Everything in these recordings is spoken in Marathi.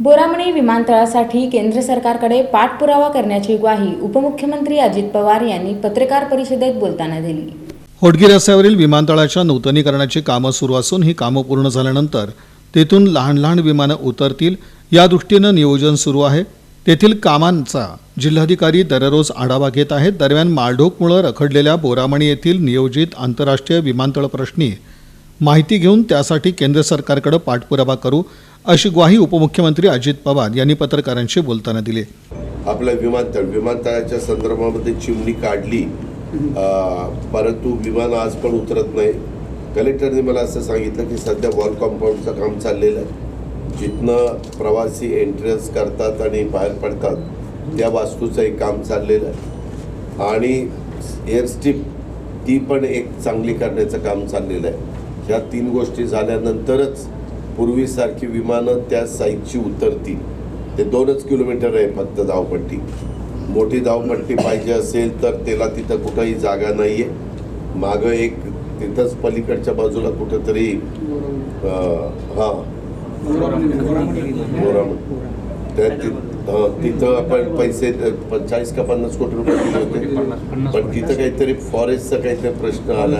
बोरामणी विमानतळासाठी केंद्र सरकारकडे पाठपुरावा करण्याची ग्वाही उपमुख्यमंत्री अजित पवार यांनी पत्रकार परिषदेत बोलताना दिली. होडगी रस्त्यावरील विमानतळाच्या नूतनीकरणाची कामं सुरू असून ही कामं पूर्ण झाल्यानंतर तेथून लहान लहान विमानं उतरतील. या दृष्टीनं नियोजन सुरू आहे. तेथील कामांचा जिल्हाधिकारी दररोज आढावा घेत आहेत. दरम्यान माळढोकमुळं रखडलेल्या बोरामणी येथील नियोजित आंतरराष्ट्रीय विमानतळ प्रश्नी माहिती घेऊन त्यासाठी केंद्र सरकारकडे पाठपुरावा करू. अशी ग्वाही उपमुख्यमंत्री अजित पवार यांनी पत्रकारांशी बोलताना दिली. आपलं विमानतळ विमानतळाच्या संदर्भामध्ये चिमणी काढली. परंतु विमान आज पण उतरत नाही. कलेक्टरने मला असं सांगितलं की सध्या वॉल कॉम्पाऊंडचं काम चाललेलं आहे. जिथनं प्रवासी एंट्रन्स करतात आणि बाहेर पडतात त्या वास्तूचं एक काम चाललेलं आहे. आणि एअरस्ट्रीप ती पण एक चांगली करण्याचं काम चाललेलं आहे. ह्या तीन गोष्टी झाल्यानंतरच पूर्वीसारखी विमानं त्या साईजची उतरतील. ते दोनच किलोमीटर आहे फक्त धावपट्टी. मोठी धावपट्टी पाहिजे असेल तर त्याला तिथं कुठंही जागा नाही आहे मागं एक तिथंच पलीकडच्या बाजूला कुठंतरी हां. बोरामण त्या तिथं आपण पैसे पंचाळीस का पन्नास कोटी रुपये दिले होते. पण तिथं काहीतरी फॉरेस्टचा काहीतरी प्रश्न आला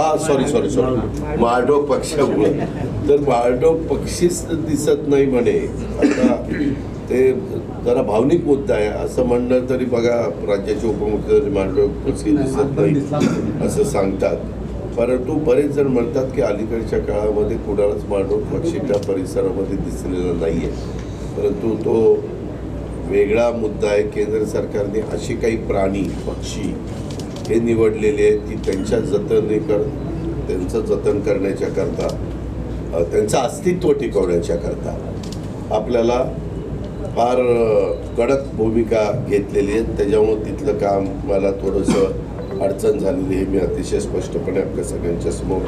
हा सॉरी सॉरी सॉरी माळडोक पक्षामुळे. तर माळडोक पक्षीच दिसत नाही म्हणे. आता ते जरा भावनिक मुद्दा आहे. असं म्हणणं तरी बघा राज्याचे उपमुख्यमंत्री माळडोक पक्षी दिसत नाही असं सांगतात. परंतु बरेच जण म्हणतात की अलीकडच्या काळामध्ये कुणालाच मांडव पक्षी त्या परिसरामध्ये दिसलेला नाही आहे परंतु तो वेगळा मुद्दा आहे केंद्र सरकारने असे काही प्राणी पक्षी हे निवडलेले आहेत की त्यांच्या जतन कर त्यांचं जतन करण्याच्या करता त्यांचं अस्तित्व टिकवण्याच्या करता आपल्याला फार कडक भूमिका घेतलेली आहे. त्याच्यामुळं तिथलं काम मला थोडंसं अडचण झालेली आहे. मी अतिशय स्पष्टपणे आपल्या सगळ्यांच्या समोर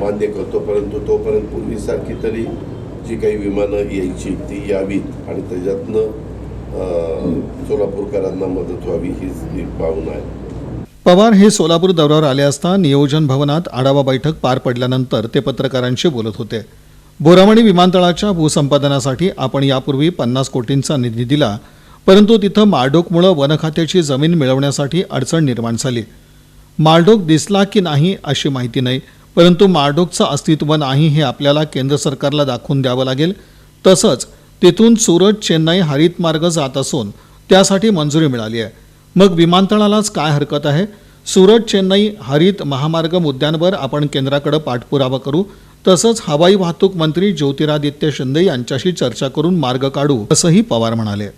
मान्य करतो. परंतु तोपर्यंत पूर्वीसारखी तरी जी काही विमानं यायची ती यावीत आणि त्याच्यातनं सोलापूरकरांना मदत व्हावी हीच ही भावना आहे. पवार हे सोलापूर दौऱ्यावर आले असता नियोजन भवनात आढावा बैठक पार पडल्यानंतर ते पत्रकारांशी बोलत होते. बोरामणी विमानतळाच्या भूसंपादनासाठी आपण यापूर्वी पन्नास कोटींचा निधी दिला परंतु तिथं माळढोकमुळं वनखात्याची जमीन मिळवण्यासाठी अडचण निर्माण झाली. माळढोक दिसला की नाही अशी माहिती नाही परंतु माळडोकचं अस्तित्व नाही हे आपल्याला केंद्र सरकारला दाखवून द्यावं लागेल. तसंच तिथून सुरत चेन्नई हरित मार्ग जात असून त्यासाठी मंजुरी मिळाली आहे. मग विमानतळालाच काय हरकत आहे? सुरत चेन्नई हरित महामार्ग मुद्द्यांवर आपण केंद्राकडे पाठपुरावा करू. तसंच हवाई वाहतूक मंत्री ज्योतिरादित्य शिंदे यांच्याशी चर्चा करून मार्ग काढू असंही पवार म्हणाले.